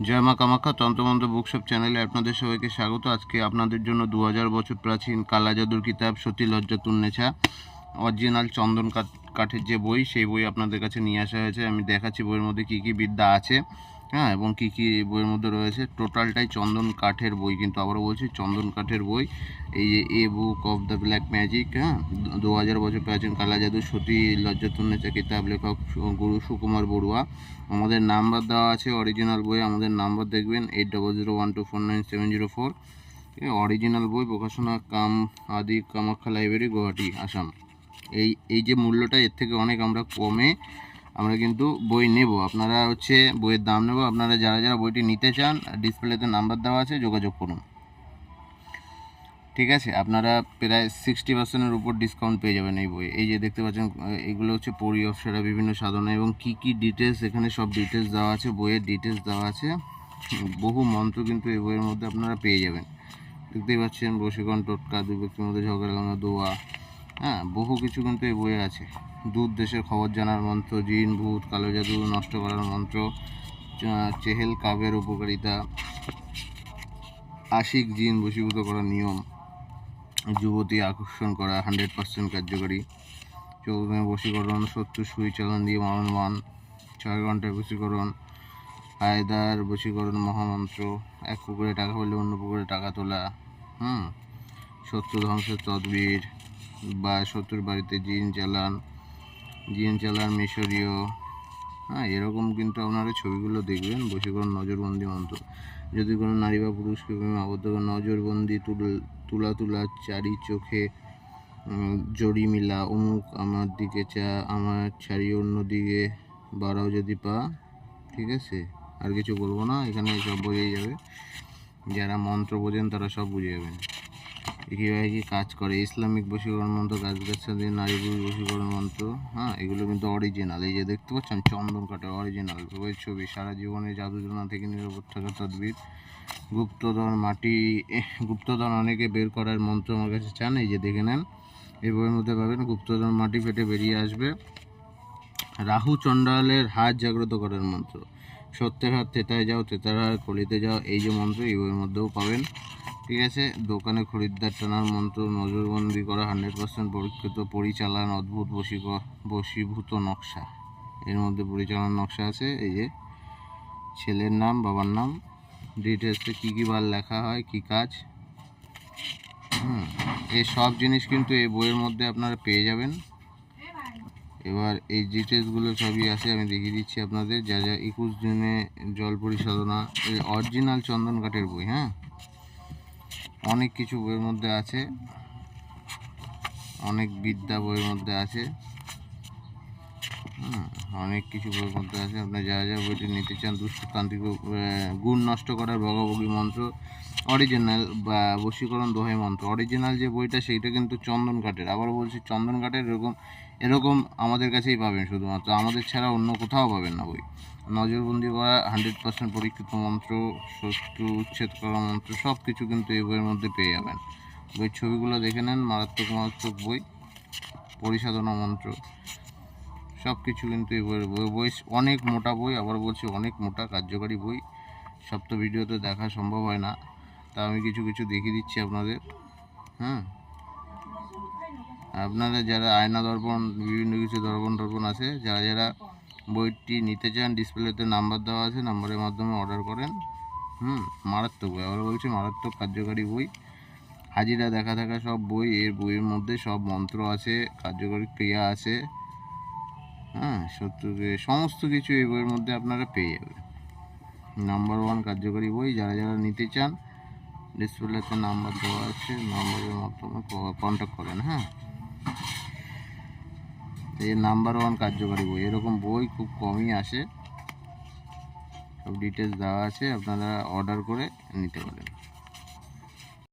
জয় মা কামাখ্যা তন্ত্রমন্ত্র বুকশপ চ্যানেলে আপনাদের সবাইকে স্বাগত। আজকে আপনাদের জন্য দু হাজার বছর প্রাচীন কালা জাদুর কিতাব, সতী লজ্জা তুন্নেছা। অরিজিনাল চন্দন কাঠ কাঠের যে বই, সেই বই আপনাদের কাছে নিয়ে আসা হয়েছে। আমি দেখাচ্ছি বইয়ের মধ্যে কি কি বিদ্যা আছে। হ্যাঁ এবং কী কী বইয়ের মধ্যে রয়েছে? টোটালটাই চন্দন কাঠের বই, কিন্তু আবারও বলছি, চন্দন কাঠের বই। এই যে a book of the black magic হ্যাঁ দু হাজার বছর প্রাচীন কালা জাদু, সতী লজ্জা তুন্নেছা কিতাব লেখক গুরু সুকুমার বড়ুয়া। আমাদের নাম্বার দেওয়া আছে অরিজিনাল বই আমাদের নাম্বার দেখবেন eight double zero one two four nine seven zero four original বই, প্রকাশনা, কাম আদি, কামাখ্যা লাইব্রেরি গুয়াহাটি, আসাম। এই এই যে মূল্যটা, এর থেকে অনেক আমরা কমে আমরা কিন্তু বই নেব। আপনারা হচ্ছে বইয়ের দাম নেব। আপনারা যারা যারা বইটি নিতে চান, ডিসপ্লেতে নাম্বার দেওয়া আছে, যোগাযোগ করুন। ঠিক আছে? আপনারা প্রায় সিক্সটি পার্সেন্টের উপর ডিসকাউন্ট পেয়ে যাবেন এই বই এই যে দেখতে পাচ্ছেন, এগুলো হচ্ছে পরি অপসরা, বিভিন্ন সাধনা এবং কি কি ডিটেলস এখানে সব ডিটেলস দেওয়া আছে, বইয়ের ডিটেলস দেওয়া আছে। বহু মন্ত্র কিন্তু এই বইয়ের মধ্যে আপনারা পেয়ে যাবেন। দেখতেই পাচ্ছেন বশীকরণ টোটকা, দুই ব্যক্তির মধ্যে ঝগড়া লাগানো দোয়া। হ্যাঁ বহু কিছু কিন্তু এই বইয়ে আছে দূর দেশের খবর জানার মন্ত্র, জিন, ভূত, কালো জাদু নষ্ট করার মন্ত্র চেহেল কাবের উপকারিতা, আশিক জিন বশীভূত করার নিয়ম, যুবতী আকর্ষণ করা হান্ড্রেড পার্সেন্ট কার্যকরী চৌদ্দ বশীকরণ, শত্রু সুই চালন দিয়ে মরণমান ছয় ঘন্টায় বশীকরণ আয়দার বশীকরণ মহামন্ত্র, এক পুকুরে টাকা পেলে অন্য পুকুরে টাকা তোলা, হুম, শত্রু ধ্বংসের তদবির বা শত্রুর বাড়িতে জিন চালান জিন চালান, মিশরীয় হ্যাঁ এরকম কিন্তু আপনারা ছবিগুলো দেখবেন, বসে বশীকরণ নজরবন্দি মন্ত্র। যদি কোনো নারী বা পুরুষকে প্রেমে আবদ্ধ করে, নজরবন্দি তুল- তুলা চারি চোখে জড়ি মিলা, অমুক আমার দিকে চা, আমার ছাড়িয়ে অন্য দিকে বাড়াও যদি পা, ঠিক আছে? আর কিছু বলব না, এখানে সব বোঝাই যাবে। যারা মন্ত্র বোঝেন তারা সব বুঝে যাবেন। কীভাবে কাজ করে। ইসলামিক বশীকরণ মন্ত্র গাছ গাছালি নারী পুরুষ বশীকরণ মন্ত্র হ্যাঁ এগুলো কিন্তু অরিজিনাল এই যে দেখতে পাচ্ছেন, চন্দন কাঠের অরিজিনাল বইয়ের ছবি। সারা জীবনে জাদুজনা থেকে নিরাপদ থাকার তদবির। গুপ্তধন মাটি গুপ্তধন অনেকে বের করার মন্ত্র আমার কাছে চান, এই যে দেখে নেন। এই বইয়ের মধ্যে পাবেন, গুপ্তধন মাটি ফেটে বেরিয়ে আসবে। রাহু চণ্ডালের হাত জাগ্রত করার মন্ত্র। সত্যের হাত তেতায় যাও তেতার হাত কলিতে যাও, এই যে মন্ত্র এই বইয়ের মধ্যেও পাবেন। ঠিক আছে? দোকানে খরিদ্দার টানার মন্ত্র, নজরবন্দি করা হান্ড্রেড পার্সেন্ট পরীক্ষিত, পরিচালন, অদ্ভুত বশীক বশীভূত নকশা। এর মধ্যে পরিচালন নকশা আছে, এই যে ছেলের নাম, বাবার নাম ডিটেলসে কী কী বার লেখা হয়, কী কাজ। হুম, এই সব জিনিস কিন্তু এই বইয়ের মধ্যে আপনারা পেয়ে যাবেন। এবার এই ডিটেলসগুলো সবই আছে, আমি দেখিয়ে দিচ্ছি আপনাদের। যা যা একুশ দিনে জল পরিশোধনা, এই অরিজিনাল চন্দন কাঠের বই হ্যাঁ? অনেক কিছু বইয়ের মধ্যে আছে। অনেক বিদ্যা বইয়ের মধ্যে আছে। অনেক কিছু বইয়ের মধ্যে আছে। আপনি যা যা বইটি নিতে চান দুষ্টতান্ত্রিক গুণ নষ্ট করার ভগভগী মন্ত্র অরিজিনাল বা বশীকরণ দোহাই মন্ত্র। অরিজিনাল যে বইটা, সেইটা কিন্তু চন্দন কাঠের। আবার বলছি, চন্দন কাঠের এরকম এরকম আমাদের কাছেই পাবেন শুধুমাত্র। আমাদের ছাড়া অন্য কোথাও পাবেন না বই। নজরবন্দি করা, হান্ড্রেড পার্সেন্ট পরীক্ষিত মন্ত্র শত্রু উচ্ছেদ করা মন্ত্র সব কিছু কিন্তু এই বইয়ের মধ্যে পেয়ে যাবেন। বইয়ের ছবিগুলো দেখে নেন, মারাত্মক মারাত্মক বই, পরিসাধনা মন্ত্র। সব কিছু কিন্তু এই বইয়ের বই বই, অনেক মোটা বই, আবার বলছি অনেক মোটা কার্যকারী বই। সব তো ভিডিওতে দেখা সম্ভব হয় না। তা আমি কিছু কিছু দেখিয়ে দিচ্ছি আপনাদের। হ্যাঁ আপনারা যারা আয়না দর্পণ, বিভিন্ন কিছু দর্পণ টর্পণ আছে, যারা যারা বইটি নিতে চান, ডিসপ্লেতে নাম্বার দেওয়া আছে, নাম্বারের মাধ্যমে অর্ডার করেন। হুম? মারাত্মক বই। আবার বলছি মারাত্মক কার্যকারী বই। হাজিরা, দেখা থাকা সব বই, এর বইয়ের মধ্যে সব মন্ত্র আছে, কার্যকরী ক্রিয়া আছে। হ্যাঁ শত্রুকে সমস্ত কিছু এই বইয়ের মধ্যে আপনারা পেয়ে যাবেন। নাম্বার ওয়ান কার্যকরী বই, যারা যারা নিতে চান ডিসপ্লেতে নাম্বার দেওয়া আছে নাম্বারের মাধ্যমে কন্ট্যাক্ট করেন হ্যাঁ। এই নাম্বার ওয়ান কার্যকারী বই, এরকম বই খুব কমই আসে। সব ডিটেলস দেওয়া আছে, আপনারা অর্ডার করে নিতে পারেন।